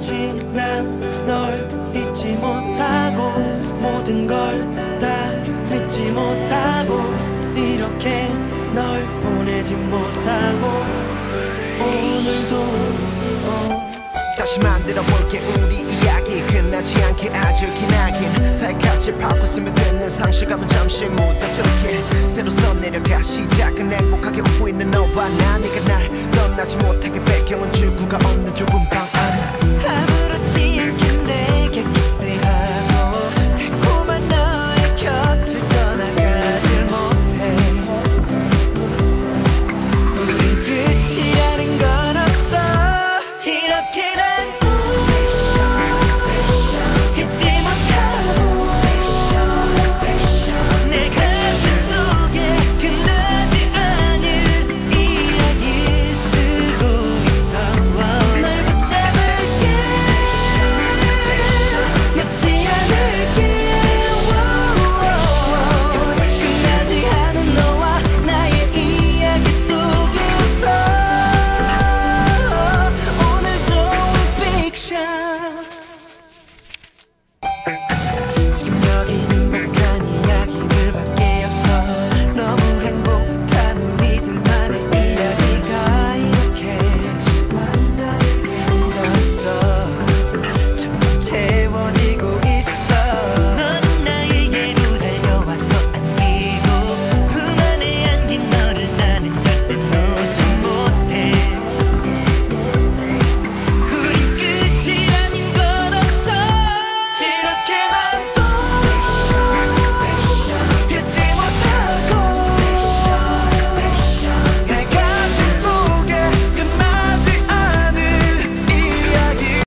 지 난 널 잊지 못하고 모든 걸 다 믿지 못하고 이렇게 널 보내지 못하고 오늘도 어. 다시 만들어 볼게 우리 이야기 끝나지 않게 아주 기나긴 살갗을 파고 스며드는 상실감은 잠시 묻어두게 새로 써내려가 시작은 행복하게 웃고 있는 너와 나 네가 날 떠나지 못하게 배경은 출구가 없는 주부.